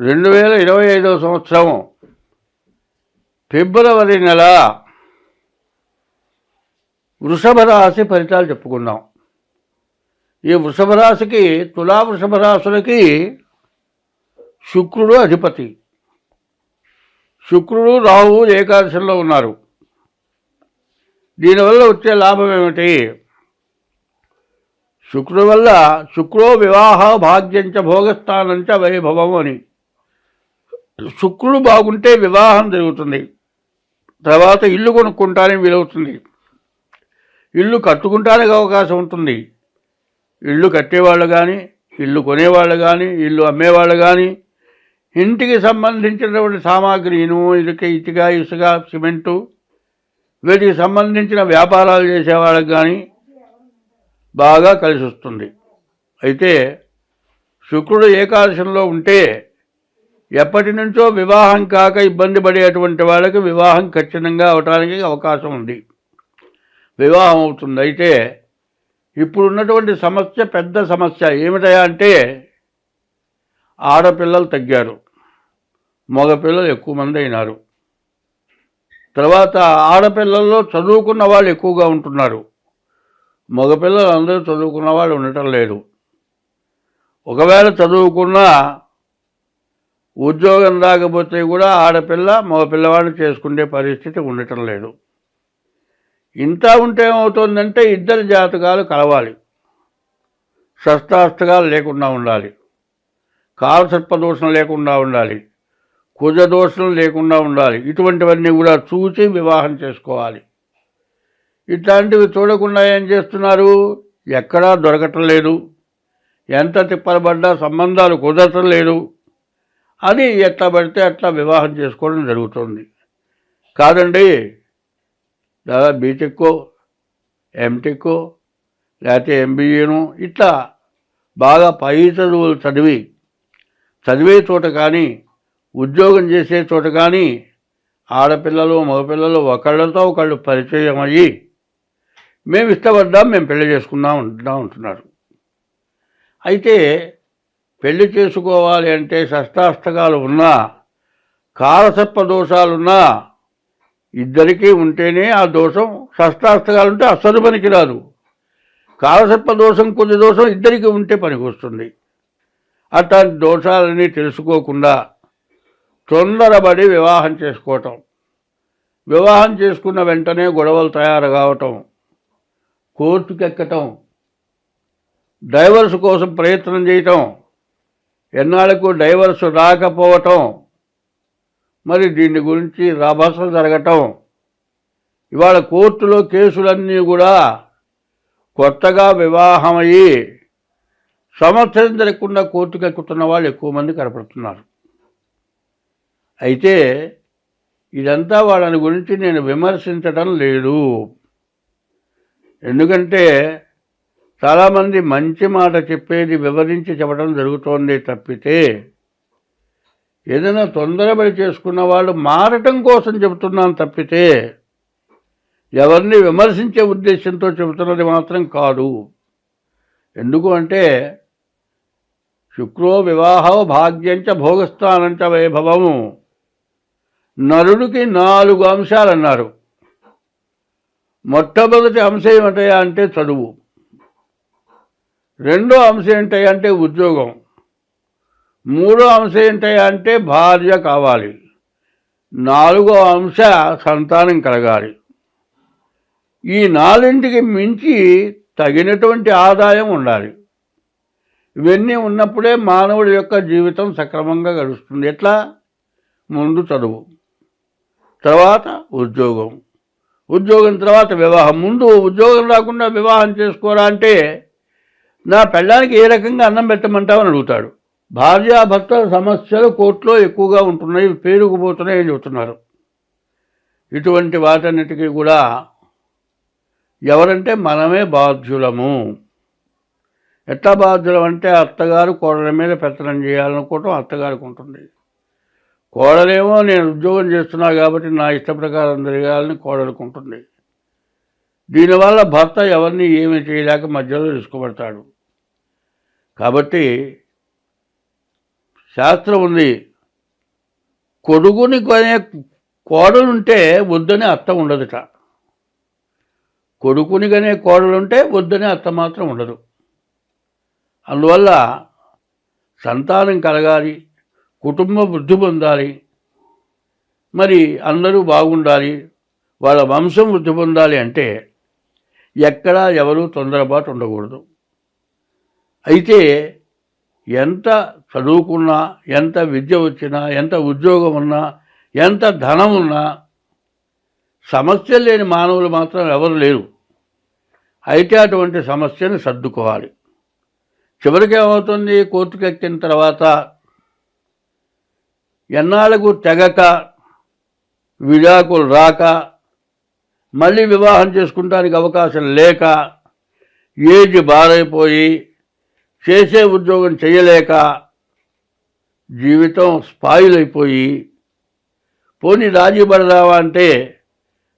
రెండు వేల ఇరవై ఐదవ సంవత్సరం ఫిబ్రవరి నెల వృషభ రాశి ఫలితాలు చెప్పుకుందాం. ఈ వృషభ రాశికి తులా వృషభ రాశులకి శుక్రుడు అధిపతి. శుక్రుడు రాహువు ఏకాదశంలో ఉన్నారు. దీనివల్ల వచ్చే లాభం ఏమిటి? శుక్రుడు వల్ల శుక్రో వివాహ భాగ్యంచ భోగస్థానంచ వైభవం అని. శుక్రుడు బాగుంటే వివాహం జరుగుతుంది. తర్వాత ఇల్లు కొనుక్కుంటానికి వీలవుతుంది. ఇల్లు కట్టుకుంటానికి అవకాశం ఉంటుంది. ఇల్లు కట్టేవాళ్ళు కానీ ఇల్లు కొనేవాళ్ళు కానీ ఇల్లు అమ్మేవాళ్ళు కానీ ఇంటికి సంబంధించినటువంటి సామాగ్రిను ఇటుక ఇటుక ఇసుక సిమెంటు వీటికి సంబంధించిన వ్యాపారాలు చేసేవాళ్ళకి కానీ బాగా కలిసి వస్తుంది అయితే శుక్రుడు ఏకాదశంలో ఉంటే ఎప్పటి నుంచో వివాహం కాక ఇబ్బంది పడేటువంటి వాళ్ళకి వివాహం ఖచ్చితంగా అవటానికి అవకాశం ఉంది. వివాహం అవుతుంది. అయితే ఇప్పుడున్నటువంటి సమస్య పెద్ద సమస్య. ఏమిటయా అంటే ఆడపిల్లలు తగ్గారు. మగపిల్లలు ఎక్కువ మంది అయినారు. తర్వాత ఆడపిల్లల్లో చదువుకున్న వాళ్ళు ఎక్కువగా ఉంటున్నారు. మగపిల్లలు అందరూ చదువుకున్న వాళ్ళు ఉండటం లేదు. ఒకవేళ చదువుకున్నా ఉద్యోగం రాకపోతే కూడా ఆడపిల్ల మగపిల్లవాడిని చేసుకునే పరిస్థితి ఉండటం లేదు. ఇంత ఉంటే ఏమవుతుందంటే ఇద్దరు జాతకాలు కలవాలి. షష్టాష్టకాలు లేకుండా ఉండాలి. కాలసర్ప దోషం లేకుండా ఉండాలి. కుజ దోషం లేకుండా ఉండాలి. ఇటువంటివన్నీ కూడా చూసి వివాహం చేసుకోవాలి. ఇట్లాంటివి చూడకుండా ఏం చేస్తున్నారు? ఎక్కడా దొరకటం లేదు. ఎంత తిప్పలబడ్డా సంబంధాలు కుదరటం లేదు. అది ఎట్లా పడితే అట్లా వివాహం చేసుకోవడం జరుగుతుంది. కాదండి దాదాపు బీటెక్కో ఎంటెక్కో లేకపోతే ఎంబీఏను ఇట్లా బాగా పై చదువులు చదివి చదివే చోట కానీ ఉద్యోగం చేసే చోట కానీ ఆడపిల్లలు మగపిల్లలు ఒకళ్ళతో ఒకళ్ళు పరిచయం అయ్యి మేము ఇష్టపడ్డాం మేము పెళ్ళి చేసుకుందాం ఉంటున్నాం ఉంటున్నారు అయితే పెళ్ళి చేసుకోవాలి అంటే షష్టాష్టకాలు ఉన్నా కాలసర్ప దోషాలున్నా ఇద్దరికీ ఉంటేనే ఆ దోషం షష్టాష్టకాలు ఉంటే అస్సలు పనికి రాదు కాలసర్ప దోషం కొద్ది దోషం ఇద్దరికి ఉంటే పనికి వస్తుంది అట్లాంటి దోషాలని తెలుసుకోకుండా తొందరపడి వివాహం చేసుకోవటం. వివాహం చేసుకున్న వెంటనే గొడవలు తయారు కావటం. కోర్టుకెక్కటం. డైవర్స్ కోసం ప్రయత్నం చేయటం. ఎన్నాళ్ళకు డైవర్స్ రాకపోవటం మరి దీని గురించి రభస జరగటం ఇవాళ కోర్టులో కేసులన్నీ కూడా కొత్తగా వివాహమయ్యి సంవత్సరం జరగకుండా కోర్టుకు ఎక్కుతున్న వాళ్ళు ఎక్కువ మంది కనపడుతున్నారు. అయితే ఇదంతా వాళ్ళని గురించి నేను విమర్శించడం లేదు. ఎందుకంటే చాలామంది మంచి మాట చెప్పేది వివరించి చెప్పడం జరుగుతోంది తప్పితే ఏదైనా తొందరపడి చేసుకున్న వాళ్ళు మారటం కోసం చెబుతున్నాను తప్పితే ఎవరిని విమర్శించే ఉద్దేశంతో చెబుతున్నది మాత్రం కాదు. ఎందుకు అంటే శుక్రో వివాహో భాగ్యంచ భోగస్థానంచ వైభవము. నరుడికి నాలుగు అంశాలు అన్నారు మొట్టమొదటి అంశం ఏమిటయా అంటే చదువు. రెండో అంశం ఏంటంటే అంటే ఉద్యోగం. మూడో అంశం ఏంటంటే అంటే భార్య కావాలి. నాలుగో అంశ సంతానం కలగాలి. ఈ నాలుగింటికి మించి తగినటువంటి ఆదాయం ఉండాలి. ఇవన్నీ ఉన్నప్పుడే మానవుడి యొక్క జీవితం సక్రమంగా గడుస్తుంది. ఎట్లా? ముందు చదువు తర్వాత ఉద్యోగం. ఉద్యోగం తర్వాత వివాహం. ముందు ఉద్యోగం రాకుండా వివాహం చేసుకోరా అంటే నా పెళ్ళానికి ఏ రకంగా అన్నం పెట్టమంటావని అడుగుతాడు. భార్యాభర్త సమస్యలు కోర్టులో ఎక్కువగా ఉంటున్నాయి పేరుకుపోతున్నాయి అని చెబుతున్నారు. ఇటువంటి వాటన్నిటికీ కూడా ఎవరంటే మనమే బాధ్యులము. ఎట్లా బాధ్యులం అంటే అత్తగారు కోడల మీద పెత్తనం చేయాలనుకోవటం అత్తగారికి ఉంటుంది. కోడలేమో నేను ఉద్యోగం చేస్తున్నా కాబట్టి నా ఇష్ట ప్రకారం జరగాలని కోడలకు ఉంటుంది. దీనివల్ల భర్త ఎవరిని ఏమీ చేయలేక మధ్యలో తీసుకోబడతాడు కాబట్టి శాస్త్రం ఉంది. కొడుకుని కొనే కోడలుంటే వద్దని అత్త ఉండదుట. కొడుకుని కొనే కోడలుంటే వద్దని అత్త మాత్రం ఉండదు. అందువల్ల సంతానం కలగాలి కుటుంబ వృద్ధి పొందాలి మరి అందరూ బాగుండాలి వాళ్ళ వంశం వృద్ధి పొందాలి అంటే ఎక్కడా ఎవరు తొందరపాటు ఉండకూడదు. అయితే ఎంత చదువుకున్నా ఎంత విద్య వచ్చినా ఎంత ఉద్యోగం ఉన్నా ఎంత ధనం ఉన్నా సమస్యలు లేని మానవులు మాత్రం ఎవరు లేరు. అయితే అటువంటి సమస్యను సర్దుకోవాలి. చివరికి ఏమవుతుంది? కోర్టుకు ఎక్కిన తర్వాత ఎన్నాళ్ళకు తెగక విడాకులు రాక మళ్ళీ వివాహం చేసుకుంటానికి అవకాశం లేక ఏజ్ బారైపోయి చేసే ఉద్యోగం చేయలేక జీవితం స్పాయిల్ అయిపోయి పోనీ రాజీ పడదావా అంటే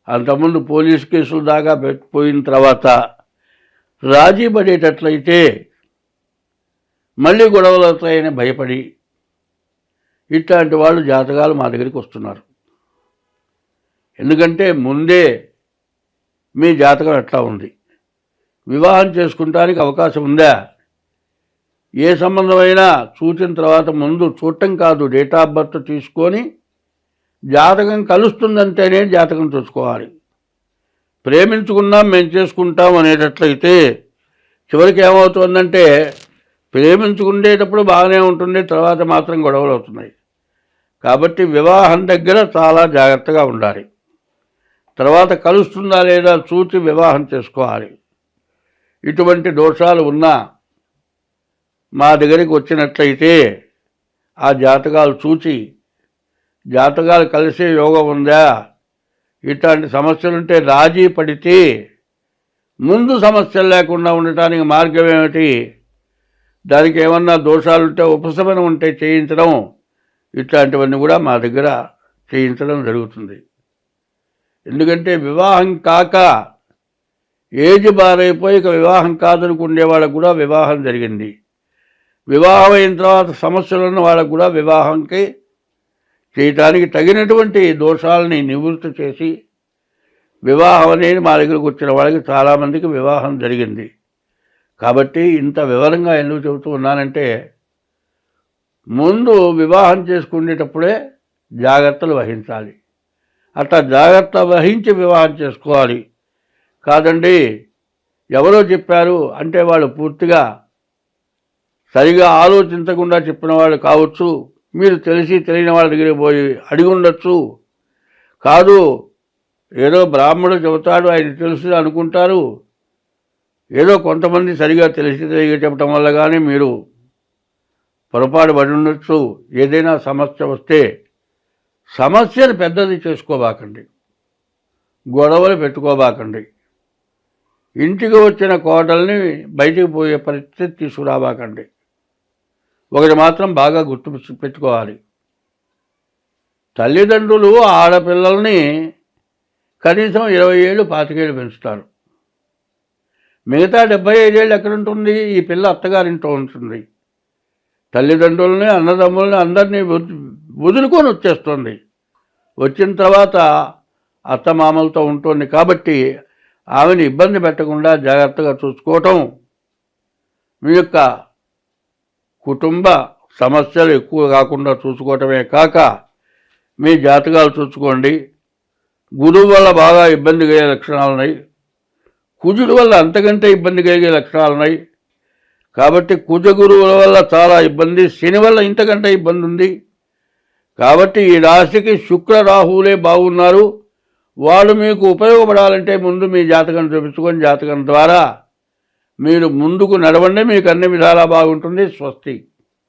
అంతకుముందు పోలీస్ కేసులు దాకా పోయిన తర్వాత రాజీ పడేటట్లయితే మళ్ళీ గొడవలు అవుతాయని భయపడి ఇట్లాంటి వాళ్ళు జాతకాలు మా దగ్గరికి వస్తున్నారు. ఎందుకంటే ముందే మీ జాతకం ఎట్లా ఉంది. వివాహం చేసుకుంటానికి అవకాశం ఉందా? ఏ సంబంధమైనా చూసిన తర్వాత ముందు చూడటం కాదు డేట్ ఆఫ్ బర్త్ తీసుకొని జాతకం కలుస్తుందంటేనే జాతకం చూసుకోవాలి. ప్రేమించుకున్నాం మేము చేసుకుంటాం అనేటట్లయితే చివరికి ఏమవుతుందంటే ప్రేమించుకునేటప్పుడు బాగానే ఉంటుంది తర్వాత మాత్రం గొడవలు అవుతున్నాయి. కాబట్టి వివాహం దగ్గర చాలా జాగ్రత్తగా ఉండాలి. తర్వాత కలుస్తుందా లేదా చూచి వివాహం చేసుకోవాలి. ఇటువంటి దోషాలు ఉన్నా మా దగ్గరికి వచ్చినట్లయితే ఆ జాతకాలు చూచి జాతకాలు కలిసే యోగం ఉందా? ఇట్లాంటి సమస్యలుంటే రాజీ పడితే ముందు సమస్యలు లేకుండా ఉండటానికి మార్గం ఏమిటి? దానికి ఏమన్నా దోషాలుంటే ఉపశమనం ఉంటే చేయించడం ఇట్లాంటివన్నీ కూడా మా దగ్గర చేయించడం జరుగుతుంది. ఎందుకంటే వివాహం కాక ఏజ్ బారైపోయి ఇక వివాహం కాదనుకునే వాళ్ళకు కూడా వివాహం జరిగింది. వివాహం అయిన తర్వాత సమస్యలున్న వాళ్ళకు కూడా వివాహంకి చేయటానికి తగినటువంటి దోషాలని నివృత్తి చేసి వివాహం అనేది మా దగ్గరకు వచ్చిన వాళ్ళకి చాలామందికి వివాహం జరిగింది. కాబట్టి ఇంత వివరంగా ఎందుకు చెబుతూ ఉన్నానంటే ముందు వివాహం చేసుకునేటప్పుడే జాగ్రత్తలు వహించాలి. అట్లా జాగ్రత్త వహించి వివాహం చేసుకోవాలి. కాదండి ఎవరో చెప్పారు అంటే వాళ్ళు పూర్తిగా సరిగా ఆలోచించకుండా చెప్పిన వాళ్ళు కావచ్చు మీరు తెలిసి తెలియని వాళ్ళ దగ్గరికి పోయి అడిగి ఉండొచ్చు. కాదు ఏదో బ్రాహ్మణుడు చెబుతాడు ఆయన తెలుసు అనుకుంటారు. ఏదో కొంతమంది సరిగా తెలిసి తెలియ చెప్పడం వల్ల కానీ మీరు పొరపాటు పడి ఉండొచ్చు. ఏదైనా సమస్య వస్తే సమస్యను పెద్దది చేసుకోబాకండి. గొడవలు పెట్టుకోబాకండి. ఇంటికి వచ్చిన కోటల్ని బయటికి పోయే పరిస్థితి తీసుకురాబాకండి. ఒకటి మాత్రం బాగా గుర్తు పెట్టుకోవాలి. తల్లిదండ్రులు ఆడపిల్లల్ని కనీసం ఇరవై ఏళ్ళు పాతికేళ్ళు పెంచుతారు. మిగతా డెబ్బై ఐదేళ్ళు ఎక్కడుంటుంది? ఈ పిల్ల అత్తగారింటో ఉంటుంది. తల్లిదండ్రులని అన్నదమ్ములని అందరినీ వదులుకొని వచ్చేస్తుంది. వచ్చిన తర్వాత అత్తమామలతో ఉంటుంది కాబట్టి ఆమెను ఇబ్బంది పెట్టకుండా జాగ్రత్తగా చూసుకోవటం మీ యొక్క కుటుంబ సమస్యలు ఎక్కువ కాకుండా చూసుకోవటమే కాక మీ జాతకాలు చూసుకోండి. గురువు వల్ల బాగా ఇబ్బంది కలిగే లక్షణాలు ఉన్నాయి. కుజుడు వల్ల అంతకంటే ఇబ్బంది కలిగే లక్షణాలు ఉన్నాయి. కాబట్టి కుజ గురువుల వల్ల చాలా ఇబ్బంది శని వల్ల ఇంతకంటే ఇబ్బంది ఉంది. కాబట్టి ఈ రాశికి శుక్ర రాహువులే బాగున్నారు. వాళ్ళు మీకు ఉపయోగపడాలంటే ముందు మీ జాతకం చూపించుకొని జాతకం ద్వారా మీరు ముందుకు నడవండి మీకు అన్ని విధాలా బాగుంటుంది స్వస్తి.